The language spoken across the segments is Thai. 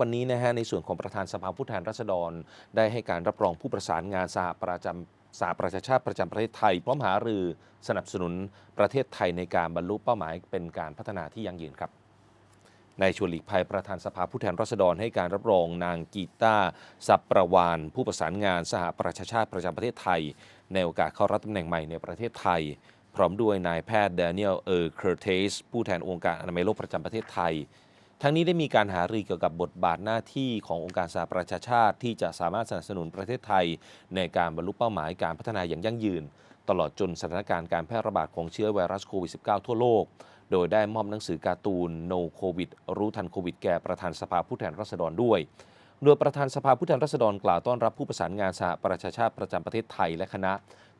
วันนี้นะฮะในส่วนของประธานสภาผู้แทนราษฎร ได้ให้การรับรองผู้ประสานงานสหประจำสหประชาชาติประจำประเทศไทย พร้อมหารือสนับสนุนประเทศไทยในการบรรลุเป้าหมายเป็นการพัฒนาที่ยั่งยืนครับนายชวนหลีกภัยประธานสภาผู้แทนราษฎรให้การรับรองนางกีตาสับประวานผู้ประสานงานสหประชาชาติประจำประเทศไทย ในโอกาสเข้ารับตำแหน่งใหม่ในประเทศไทย พร้อมด้วยนายแพทย์แดเนียลเออร์เคอร์เทสผู้แทนองค์การอนามัยโลกประจำประเทศไทย ทั้งนี้ได้มีการหารือเกี่ยวกับบทบาทหน้าที่ขององค์การสหประชาชาติ ที่จะสามารถสนับสนุนประเทศไทย ในการบรรลุเป้าหมายการพัฒนาอย่างยั่งยืน ตลอดจนสถานการณ์การแพร่ระบาดของเชื้อไวรัสโควิด -19 ทั่วโลก โดยได้มอบหนังสือการ์ตูน No COVID รู้ทันโควิดแก่ประธานสภาผู้แทนราษฎรด้วยโดยประธานสภาผู้แทนราษฎรกล่าวต้อนรับผู้ประสานงานสหประชาชาติประจำประเทศไทยและคณะ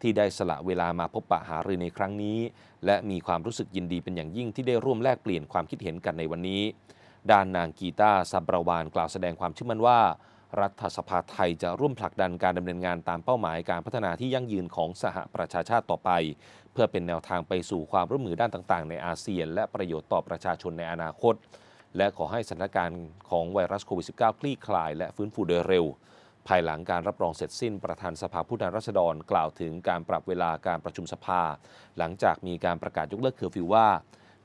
ที่ได้สละเวลามาพบปะหารือในครั้งนี้ และมีความรู้สึกยินดีเป็นอย่างยิ่งที่ได้ร่วมแลกเปลี่ยนความคิดเห็นกันในวันนี้ ด้านนางกีตาซับประวานกล่าวแสดงความเชื่อมั่นว่า รัฐสภาไทยจะร่วมผลักดันการดำเนินงานตามเป้าหมายการพัฒนาที่ยั่งยืนของสหประชาชาติต่อไป เพื่อเป็นแนวทางไปสู่ความร่วมมือด้านต่างๆ ในอาเซียน และประโยชน์ต่อประชาชนในอนาคต และขอให้สถานการณ์ของไวรัสโควิด -19 คลี่คลายและฟื้นฟูโดยเร็วภายหลังการรับรองเสร็จสิ้นประธานสภาผู้แทนราษฎรกล่าวถึงการปรับเวลาการประชุมสภา หลังจากมีการประกาศยกเลิกเคอร์ฟิวว่า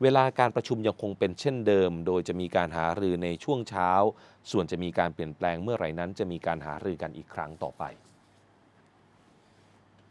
เวลาการประชุมยังคงเป็นเช่นเดิม โดยจะมีการหารือในช่วงเช้า ส่วนจะมีการเปลี่ยนแปลงเมื่อไหร่นั้น จะมีการหารือกันอีกครั้งต่อไป